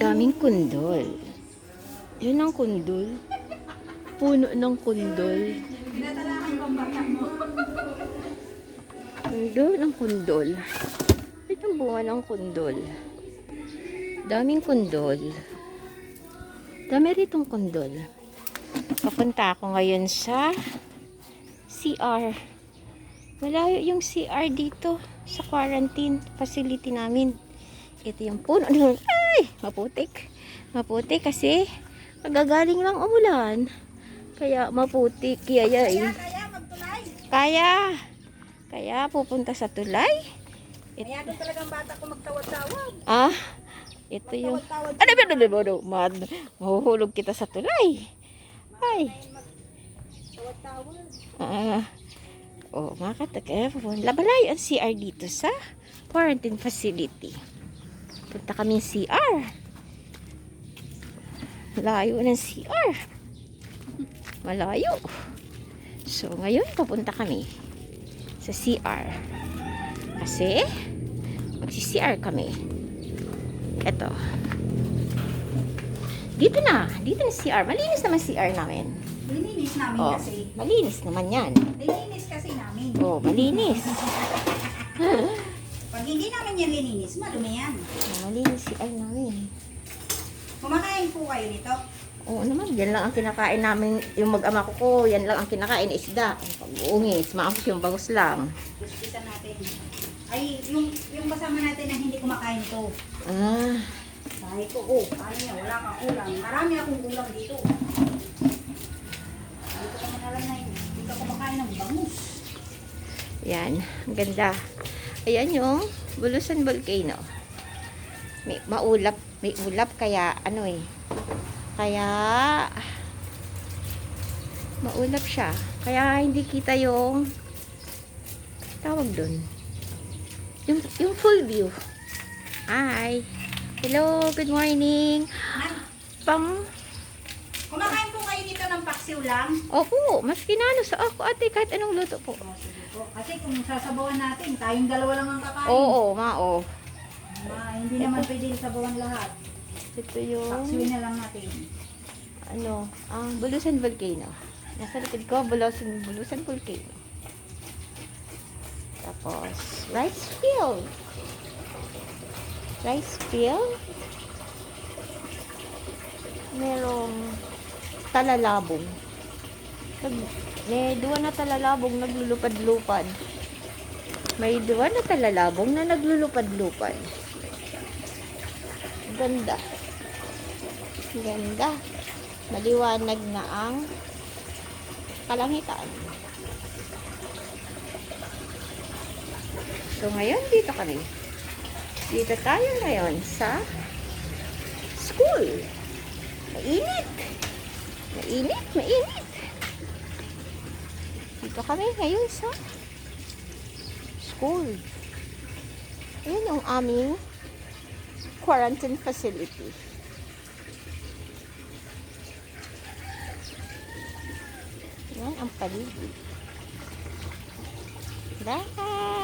Daming kundol. Yun ang kundol. Puno ng kundol. Kundol ng kundol. Ito ang bunga ng kundol. Daming kundol. Dami ritong kundol. Papunta ako ngayon sa CR. Malayo yung CR dito sa quarantine facility namin. Ito yung puno ng... Ay! Maputik. Maputik kasi magagaling lang umulan. Kaya maputik. Kaya. Kaya, kaya, magtulay. Kaya. Kaya pupunta sa tulay. Kaya doon talagang bata ko magtawad-tawad. Ah, ito yung... Ano ba ano ba ano? Mad, mahuhulog kita sa tulay. Ay. Tawad-tawad. Ah. Oh, mga katakep. Labalay ang CR dito sa quarantine facility. Punta kami CR. Layo ng CR. Malayo. So, ngayon papunta kami sa CR. Kasi, magsi-CR kami. Eto. Dito na. Dito na CR. Malinis naman CR namin. Lininis namin Oh, kasi. malinis naman yan. Lininis kasi namin. Oh, malinis. Pag hindi namin yan lininis, madumi yan. Oh, malinis CR namin. Kumakain po kayo nito. Oo naman, yan lang ang kinakain namin, yung mag-ama ko ko, yan lang ang kinakain, isda. Pag-uungis, maakos yung bangus lang. Guspisan natin. Ay, yung, yung kasama natin na hindi kumakain ito. Ah, Sabi ko, oh, paano niya, wala kang ulam. Marami akong ulam dito. Dito ka man alam na yun. Hindi ka kumakain ng bangus. yan, ang ganda. Ayan yung Bulusan Volcano. May maulap, may ulap, kaya ano eh, kaya maulap siya. Kaya hindi kita yung tawag doon. Yung, yung full view. Hi. Hello, good morning. Pang kumakain po kayo dito ng paksiw lang. Opo, mas kinano sa ako ate kahit anong luto po. Oh, po. Kasi kung sasabawan natin, tayong dalawa lang ang kakain. Oo, ma, oo. Ah, hindi naman pwede sabawan lahat. Ito yung, Paksiwin na lang natin. ano, ang Bulusan Volcano. Nasa likod ko, Bulusan, Bulusan Volcano. Tapos, rice field. Rice field. Merong talalabong. Nag, may duwa na talalabong naglulupad-lupad. May duwa na talalabong na naglulupad-lupad. Ganda. Ganda. Maliwanag na ang kalangitan. So, ngayon dito kami. Dito tayo ngayon sa school. Mainit. Mainit, mainit. Dito kami ngayon sa school. Ayan ang aming quarantine facility. Yan ang paligid. Bye!